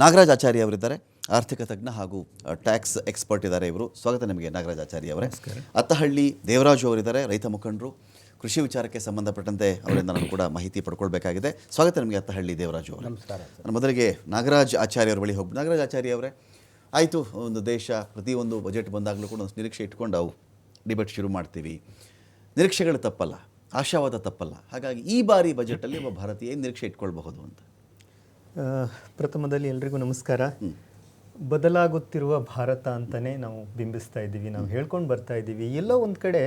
ನಾಗರಾಜ್ ಆಚಾರ್ಯ ಅವರಿದ್ದಾರೆ. ಆರ್ಥಿಕ ತಜ್ಞ ಹಾಗೂ ಟ್ಯಾಕ್ಸ್ ಎಕ್ಸ್ಪರ್ಟ್ ಇದ್ದಾರೆ ಇವರು. ಸ್ವಾಗತ ನಿಮಗೆ ನಾಗರಾಜ್ ಆಚಾರ್ಯ ಅವರೇ. ಅತ್ತಹಳ್ಳಿ ದೇವರಾಜು ಅವರಿದ್ದಾರೆ ರೈತ ಮುಖಂಡರು. ಕೃಷಿ ವಿಚಾರಕ್ಕೆ ಸಂಬಂಧಪಟ್ಟಂತೆ ಅವರಿಂದ ನಾನು ಕೂಡ ಮಾಹಿತಿ ಪಡ್ಕೊಳ್ಬೇಕಾಗಿದೆ. ಸ್ವಾಗತ ನಿಮಗೆ ಅತ್ತಹಳ್ಳಿ ದೇವರಾಜು ಅವರು. ನಮಸ್ಕಾರ. ನಾನು ಮೊದಲಿಗೆ ನಾಗರಾಜ್ ಆಚಾರ್ಯ ಅವರ ಬಳಿ ಹೋಗಿ ನಾಗರಾಜ್ ಆಚಾರ್ಯ ಅವರೇ ಆಯಿತು ಒಂದು ದೇಶ ಪ್ರತಿಯೊಂದು ಬಜೆಟ್ ಬಂದಾಗಲೂ ಕೂಡ ಒಂದು ನಿರೀಕ್ಷೆ ಇಟ್ಕೊಂಡು ಅವು ಡಿಬೇಟ್ ಶುರು ಮಾಡ್ತೀವಿ. ನಿರೀಕ್ಷೆಗಳು ತಪ್ಪಲ್ಲ ಆಶಾವಾದ ತಪ್ಪಲ್ಲ. ಹಾಗಾಗಿ ಈ ಬಾರಿ ಬಜೆಟಲ್ಲಿ ಒಬ್ಬ ಭಾರತೀಯ ಏನು ನಿರೀಕ್ಷೆ ಇಟ್ಕೊಳ್ಬಹುದು ಅಂತ? ಪ್ರಥಮದಲ್ಲಿ ಎಲ್ರಿಗೂ ನಮಸ್ಕಾರ. ಬದಲಾಗುತ್ತಿರುವ ಭಾರತ ಅಂತಲೇ ನಾವು ಬಿಂಬಿಸ್ತಾ ಇದ್ದೀವಿ, ನಾವು ಹೇಳ್ಕೊಂಡು ಬರ್ತಾ ಇದ್ದೀವಿ. ಎಲ್ಲೋ ಒಂದು ಕಡೆ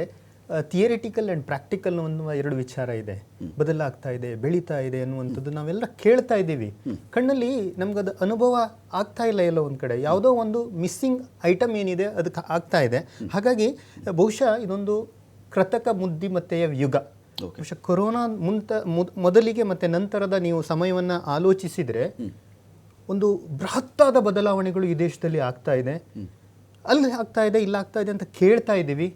ಥಿಯರಿಟಿಕಲ್ ಆ್ಯಂಡ್ ಪ್ರಾಕ್ಟಿಕಲ್ ಅನ್ನುವ ಎರಡು ವಿಚಾರ ಇದೆ. ಬದಲಾಗ್ತಾ ಇದೆ, ಬೆಳೀತಾ ಇದೆ ಅನ್ನುವಂಥದ್ದು ನಾವೆಲ್ಲ ಕೇಳ್ತಾ ಇದ್ದೀವಿ. ಕಣ್ಣಲ್ಲಿ ನಮ್ಗದು ಅನುಭವ ಆಗ್ತಾ ಇಲ್ಲ ಎಲ್ಲೋ ಒಂದು ಕಡೆ. ಯಾವುದೋ ಒಂದು ಮಿಸ್ಸಿಂಗ್ ಐಟಮ್ ಏನಿದೆ, ಅದಕ್ಕೆ ಆಗ್ತಾ ಇದೆ. ಹಾಗಾಗಿ, ಬಹುಶಃ ಇದೊಂದು ಕೃತಕ ಬುದ್ಧಿಮತ್ತೆಯ ಯುಗ. ಬಹುಶಃ ಕೊರೋನಾ ಮುಂತ ಮುದ್- ಮೊದಲಿಗೆ ಮತ್ತೆ ನಂತರದ ನೀವು ಸಮಯವನ್ನು ಆಲೋಚಿಸಿದರೆ ಒಂದು ಬೃಹತ್ತಾದ ಬದಲಾವಣೆಗಳು ಈ ದೇಶದಲ್ಲಿ ಆಗ್ತಾ ಇದೆ. ಅಲ್ಲಿ ಆಗ್ತಾ ಇದೆ ಇಲ್ಲ ಆಗ್ತಾ ಇದೆ ಅಂತ ಕೇಳ್ತಾ ಇದ್ದೀವಿ.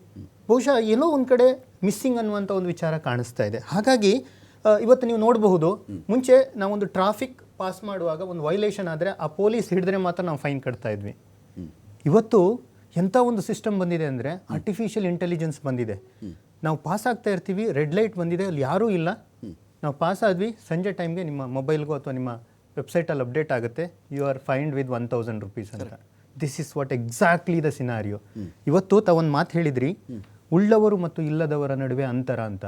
ಬಹುಶಃ ಏನೋ ಒಂದು ಕಡೆ ಮಿಸ್ಸಿಂಗ್ ಅನ್ನುವಂಥ ಒಂದು ವಿಚಾರ ಕಾಣಿಸ್ತಾ ಇದೆ. ಹಾಗಾಗಿ ಇವತ್ತು ನೀವು ನೋಡಬಹುದು ಮುಂಚೆ ನಾವೊಂದು ಟ್ರಾಫಿಕ್ ಪಾಸ್ ಮಾಡುವಾಗ ಒಂದು ವೈಲೇಷನ್ ಆದರೆ ಆ ಪೊಲೀಸ್ ಹಿಡಿದ್ರೆ ಮಾತ್ರ ನಾವು ಫೈನ್ ಕಟ್ತಾ ಇದ್ವಿ. ಇವತ್ತು ಎಂಥ ಒಂದು ಸಿಸ್ಟಮ್ ಬಂದಿದೆ ಅಂದರೆ ಆರ್ಟಿಫಿಷಿಯಲ್ ಇಂಟೆಲಿಜೆನ್ಸ್ ಬಂದಿದೆ. ನಾವು ಪಾಸ್ ಆಗ್ತಾ ಇರ್ತೀವಿ ರೆಡ್ ಲೈಟ್ ಬಂದಿದೆ ಅಲ್ಲಿ ಯಾರೂ ಇಲ್ಲ. ನಾವು ಪಾಸ್ ಆದ್ವಿ ಸಂಜೆ ಟೈಮ್ಗೆ ನಿಮ್ಮ ಮೊಬೈಲ್ಗೂ ಅಥವಾ ನಿಮ್ಮ ವೆಬ್ಸೈಟಲ್ಲಿ ಅಪ್ಡೇಟ್ ಆಗುತ್ತೆ. You are fined with one thousand rupees ಅಂತ. This is what exactly the scenario ಇವತ್ತು ತಾವೊಂದು ಮಾತು ಹೇಳಿದ್ರಿ ಉಳ್ಳವರು ಮತ್ತು ಇಲ್ಲದವರ ನಡುವೆ ಅಂತರ ಅಂತ.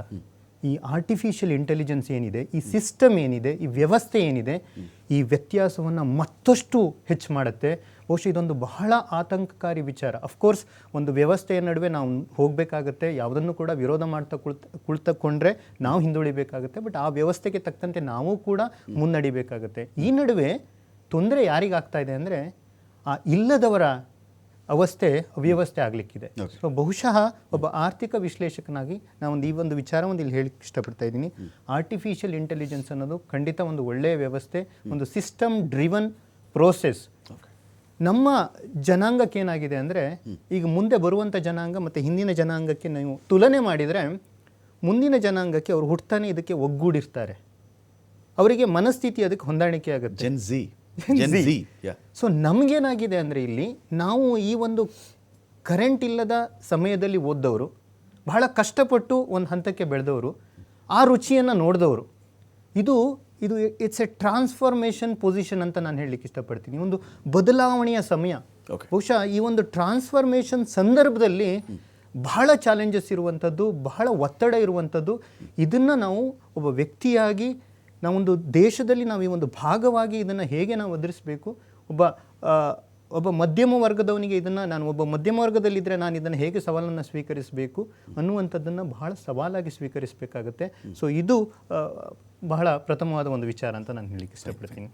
ಈ ಆರ್ಟಿಫಿಷಿಯಲ್ ಇಂಟೆಲಿಜೆನ್ಸ್ ಏನಿದೆ, ಈ ಸಿಸ್ಟಮ್ ಏನಿದೆ, ಈ ವ್ಯವಸ್ಥೆ ಏನಿದೆ, ಈ ವ್ಯತ್ಯಾಸವನ್ನು ಮತ್ತಷ್ಟು ಹೆಚ್ಚು ಮಾಡುತ್ತೆ. ಬಹುಶಃ ಇದೊಂದು ಬಹಳ ಆತಂಕಕಾರಿ ವಿಚಾರ. ಅಫ್ಕೋರ್ಸ್ ಒಂದು ವ್ಯವಸ್ಥೆಯ ನಡುವೆ ನಾವು ಹೋಗಬೇಕಾಗತ್ತೆ, ಯಾವುದನ್ನು ಕೂಡ ವಿರೋಧ ಮಾಡ್ತಾ ಕುಳ್ತ, ಕುಳಿತುಕೊಂಡ್ರೆ ನಾವು ಹಿಂದುಳಿಬೇಕಾಗುತ್ತೆ ಬಟ್ ಆ ವ್ಯವಸ್ಥೆಗೆ ತಕ್ಕಂತೆ ನಾವು ಕೂಡ ಮುನ್ನಡಿಬೇಕಾಗುತ್ತೆ. ಈ ನಡುವೆ ತೊಂದರೆ ಯಾರಿಗಾಗ್ತಾ ಇದೆ ಅಂದರೆ, ಆ ಇಲ್ಲದವರ ಅವಸ್ಥೆ ಅವ್ಯವಸ್ಥೆ ಆಗಲಿಕ್ಕಿದೆ. ಸೊ ಬಹುಶಃ ಒಬ್ಬ ಆರ್ಥಿಕ ವಿಶ್ಲೇಷಕನಾಗಿ ನಾವೊಂದು ಈ ಒಂದು ವಿಚಾರವನ್ನು ಇಲ್ಲಿ ಹೇಳಕ್ಕೆ ಇಷ್ಟಪಡ್ತಾ ಇದ್ದೀನಿ. ಆರ್ಟಿಫಿಷಿಯಲ್ ಇಂಟೆಲಿಜೆನ್ಸ್ ಅನ್ನೋದು ಖಂಡಿತ ಒಂದು ಒಳ್ಳೆಯ ವ್ಯವಸ್ಥೆ ಒಂದು ಸಿಸ್ಟಮ್ ಡ್ರಿವನ್ ಪ್ರೋಸೆಸ್ ನಮ್ಮ ಜನಾಂಗಕ್ಕೆ ಏನಾಗಿದೆ ಅಂದರೆ ಈಗ ಮುಂದೆ ಬರುವಂಥ ಜನಾಂಗ ಮತ್ತು ಹಿಂದಿನ ಜನಾಂಗಕ್ಕೆ ನೀವು ತುಲನೆ ಮಾಡಿದರೆ ಮುಂದಿನ ಜನಾಂಗಕ್ಕೆ ಅವರು ಹುಟ್ಟತಾನೆ ಇದಕ್ಕೆ ಒಗ್ಗೂಡಿರ್ತಾರೆ. ಅವರಿಗೆ ಮನಸ್ಥಿತಿ ಅದಕ್ಕೆ ಹೊಂದಾಣಿಕೆ ಆಗುತ್ತೆ. ಜೆನ್ ಸೊ ನಮಗೇನಾಗಿದೆ ಅಂದರೆ ಇಲ್ಲಿ ನಾವು ಈ ಒಂದು ಕರೆಂಟ್ ಇಲ್ಲದ ಸಮಯದಲ್ಲಿ ಓದ್ದವರು ಬಹಳ ಕಷ್ಟಪಟ್ಟು ಒಂದು ಹಂತಕ್ಕೆ ಬೆಳೆದವರು ಆ ರುಚಿಯನ್ನು ನೋಡಿದವರು. ಇದು ಇದು ಇಟ್ಸ್ ಎ ಟ್ರಾನ್ಸ್ಫಾರ್ಮೇಷನ್ ಪೊಸಿಷನ್ ಅಂತ ನಾನು ಹೇಳಲಿಕ್ಕೆ ಇಷ್ಟಪಡ್ತೀನಿ. ಒಂದು ಬದಲಾವಣೆಯ ಸಮಯ. ಬಹುಶಃ ಈ ಒಂದು ಟ್ರಾನ್ಸ್ಫಾರ್ಮೇಷನ್ ಸಂದರ್ಭದಲ್ಲಿ ಬಹಳ ಚಾಲೆಂಜಸ್ ಇರುವಂಥದ್ದು ಬಹಳ ಒತ್ತಡ ಇರುವಂಥದ್ದು ಇದನ್ನು ನಾವು ಒಬ್ಬ ವ್ಯಕ್ತಿಯಾಗಿ ನಾವೊಂದು ದೇಶದಲ್ಲಿ ನಾವು ಈ ಒಂದು ಭಾಗವಾಗಿ ಇದನ್ನು ಹೇಗೆ ನಾವು ಎದುರಿಸಬೇಕು ಒಬ್ಬ ಒಬ್ಬ ಮಧ್ಯಮ ವರ್ಗದವನಿಗೆ ಇದನ್ನು ನಾನು ಒಬ್ಬ ಮಧ್ಯಮ ವರ್ಗದಲ್ಲಿದ್ದರೆ ನಾನು ಇದನ್ನು ಹೇಗೆ ಸವಾಲನ್ನು ಸ್ವೀಕರಿಸಬೇಕು ಅನ್ನುವಂಥದ್ದನ್ನು ಬಹಳ ಸವಾಲಾಗಿ ಸ್ವೀಕರಿಸಬೇಕಾಗುತ್ತೆ. ಸೊ ಇದು ಬಹಳ ಪ್ರಥಮವಾದ ಒಂದು ವಿಚಾರ ಅಂತ ನಾನು ಹೇಳಲಿಕ್ಕೆ ಇಷ್ಟಪಡ್ತೀನಿ.